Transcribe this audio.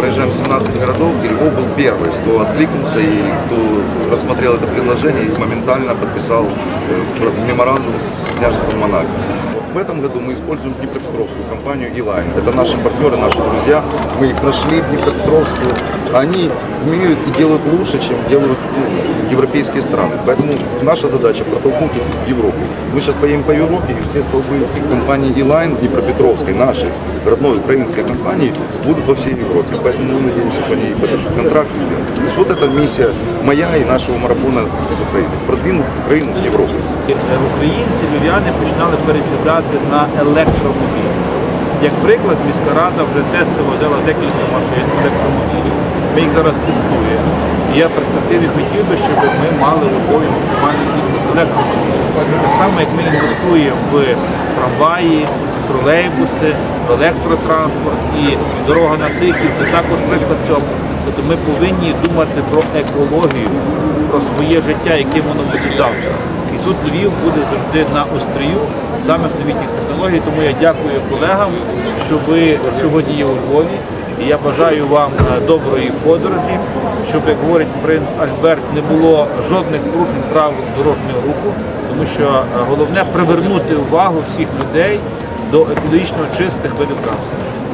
проезжаем 17 городов, и Львов был первый, кто откликнулся и кто рассмотрел это предложение и моментально подписал э, про- меморандум с княжеством Монако. В этом году мы используем Днепропетровскую компанию E-Line. Это наши партнеры, наши друзья. Мы их нашли в Днепропетровске. Они умеют и делают лучше, чем делают ну, европейские страны. Поэтому наша задача протолкнуть их в Европу. Мы сейчас поедем по Европе, и все столбы компании E-Line Днепропетровской, нашей родной украинской компании, будут по всей Европе. Поэтому мы надеемся, что они подпишут контракт. То есть вот эта миссия моя и нашего марафона из Украины. Продвинуть Украину в Европу. Е, Українці, львів'яни починали пересідати на електромобілі. Як приклад, міська рада вже тестово взяла декілька машин електромобілів. Ми їх зараз тестуємо. І я в перспективі хотів би, щоб ми мали у Львові максимальну кількість електромобілів. Так само, як ми інвестуємо в трамваї, в тролейбуси, в електротранспорт і дорога на Сихів це також приклад цього. Тобто ми повинні думати про екологію, про своє життя, яким воно буде завтра. І тут Львів буде завжди на острію самих новітніх технологій. Тому я дякую колегам, що ви сьогодні є у Львові. І я бажаю вам е, доброї подорожі, щоб, як говорить принц Альберт, не було жодних порушень правил дорожнього руху, тому що е, головне привернути увагу всіх людей до екологічно чистих видів транспорту.